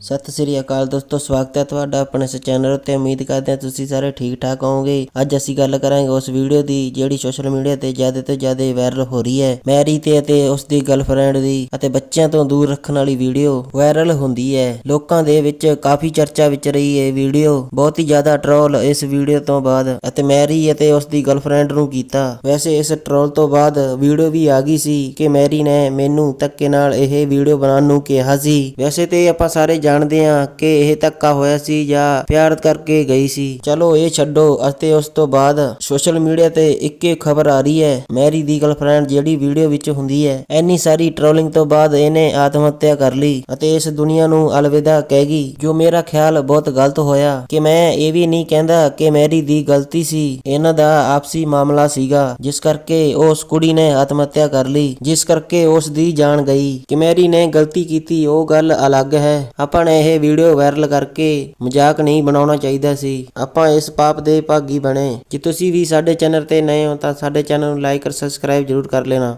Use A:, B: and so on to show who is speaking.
A: ਸਤਿ ਸ੍ਰੀ ਅਕਾਲ ਦੋਸਤੋ, ਸਵਾਗਤ ਹੈ ਤੁਹਾਡਾ ਆਪਣੇ ਇਸ ਚੈਨਲ ਉੱਤੇ। ਉਮੀਦ ਕਰਦੇ ਹਾਂ ਤੁਸੀਂ ਸਾਰੇ ਠੀਕ ਠਾਕ ਹੋਵੋਗੇ। ਅੱਜ ਅਸੀਂ ਗੱਲ ਕਰਾਂਗੇ ਉਸ ਵੀਡੀਓ ਦੀ, ਜਿਹੜੀ ਸੋਸ਼ਲ ਮੀਡੀਆ ਤੇ ਜ਼ਿਆਦਾ ਤੋਂ ਜ਼ਿਆਦਾ ਵਾਇਰਲ ਹੋ ਰਹੀ ਹੈ। ਮੈਰੀ ਤੇ ਅਤੇ ਉਸ ਦੀ ਗਰਲਫ੍ਰੈਂਡ ਦੀ ਅਤੇ ਬੱਚਿਆਂ ਤੋਂ ਦੂਰ ਰੱਖਣ ਵਾਲੀ ਵੀਡੀਓ ਵਾਇਰਲ ਹੁੰਦੀ ਹੈ। ਲੋਕਾਂ ਦੇ ਵਿੱਚ ਕਾਫੀ ਚਰਚਾ ਵਿੱਚ ਰਹੀ ਹੈ ਵੀਡੀਓ ਬਹੁਤ ਹੀ ਜ਼ਿਆਦਾ ਟਰੋਲ ਇਸ ਵੀਡੀਓ ਤੋਂ ਬਾਅਦ ਅਤੇ ਮੈਰੀ ਅਤੇ ਉਸ ਦੀ ਗਰਲਫ੍ਰੈਂਡ ਨੂੰ ਕੀਤਾ। ਵੈਸੇ ਇਸ ਟਰੋਲ ਤੋਂ ਬਾਅਦ ਵੀਡੀਓ ਵੀ ਆ ਗਈ ਸੀ ਕਿ ਮੈਰੀ ਨੇ ਮੈਨੂੰ ਧੱਕੇ ਨਾਲ ਇਹ ਵੀਡੀਓ ਬਣਾਉਣ ਨੂੰ ਕਿਹਾ ਸੀ। ਵੈਸੇ ਤੇ ਆਪਾਂ ਸਾਰੇ ਜਾਣਦੇ ਹਾਂ ਕਿ ਇਹ ਧੱਕਾ ਹੋਇਆ ਸੀ ਜਾਂ ਪਿਆਰ ਕਰਕੇ ਗਈ ਸੀ। ਚਲੋ ਇਹ ਛੱਡੋ ਅਤੇ ਉਸ ਤੋਂ ਬਾਅਦ ਸੋਸ਼ਲ ਮੀਡੀਆ ਤੇ ਇੱਕੇ ਖਬਰ ਆ ਰਹੀ ਹੈ, ਮੈਰੀ ਦੀ ਗਰਲਫ੍ਰੈਂਡ ਜਿਹੜੀ ਵੀਡੀਓ ਵਿੱਚ ਹੁੰਦੀ ਹੈ। ਐਨੀ ਸਾਰੀ ਟ੍ਰੋਲਿੰਗ ਤੋਂ ਬਾਅਦ ਇਹਨੇ ਆਤਮ ਹੱਤਿਆ ਕਰ ਲਈ ਅਤੇ ਇਸ ਦੁਨੀਆ ਨੂੰ ਅਲਵਿਦਾ ਕਹਿ ਗਈ, ਜੋ ਮੇਰਾ ਖਿਆਲ ਬਹੁਤ ਗਲਤ ਹੋਇਆ ਕਿ ਮੈਂ ਇਹ ਵੀ ਨਹੀਂ ਕਹਿੰਦਾ ਕਿ ਮੈਰੀ ਦੀ ਗਲਤੀ ਸੀ। ਇਹਨਾਂ ਦਾ ਆਪਸੀ ਮਾਮਲਾ ਸੀਗਾ, ਜਿਸ ਕਰਕੇ ਉਸ ਕੁੜੀ ਨੇ ਆਤਮ ਹੱਤਿਆ ਕਰ ਲਈ, ਜਿਸ ਕਰਕੇ ਉਸ ਦੀ ਜਾਨ ਗਈ। ਕਿ ਮੈਰੀ ਨੇ ਗਲਤੀ ਕੀਤੀ, ਉਹ ਗੱਲ ਅਲੱਗ ਹੈ। ਆਪਾਂ ਆਪਾਂ ਨੇ ਇਹ ਵੀਡੀਓ ਵਾਇਰਲ ਕਰਕੇ ਮਜ਼ਾਕ ਨਹੀਂ ਬਣਾਉਣਾ ਚਾਹੀਦਾ ਸੀ। ਆਪਾਂ ਇਸ ਪਾਪ ਦੇ ਭਾਗੀ ਬਣੇ। ਜੇ ਤੁਸੀਂ ਵੀ ਸਾਡੇ ਚੈਨਲ ਤੇ ਨਏ ਹੋ ਤਾਂ ਸਾਡੇ ਚੈਨਲ ਨੂੰ ਲਾਈਕ ਔਰ ਸਬਸਕ੍ਰਾਈਬ ਜ਼ਰੂਰ ਕਰ ਲੈਣਾ।